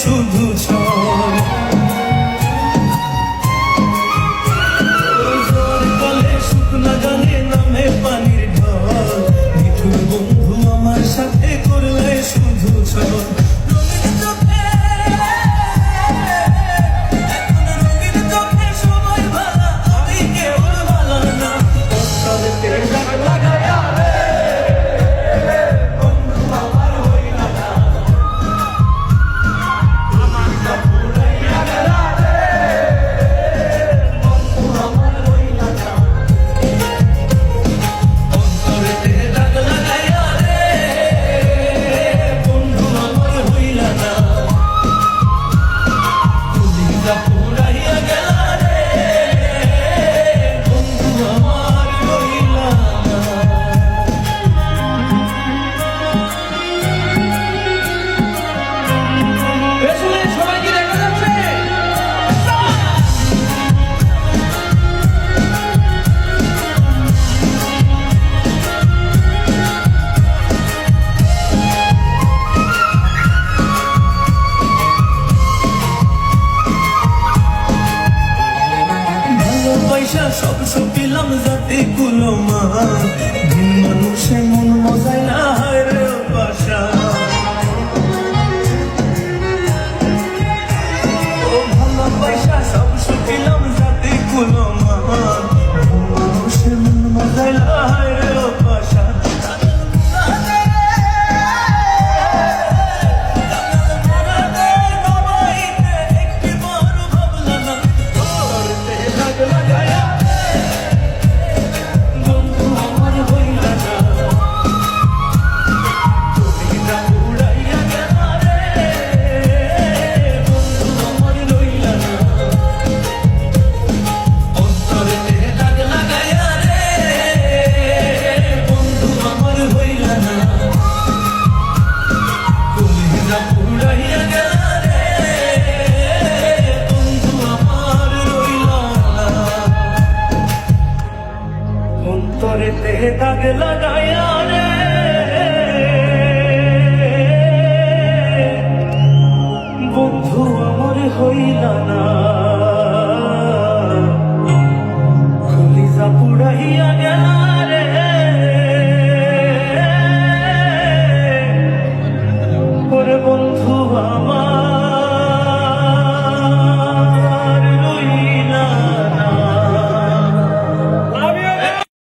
শুধু 잡고 নাম জাতি ভিন্ন তোরেতে দাগ লাগায়া রে।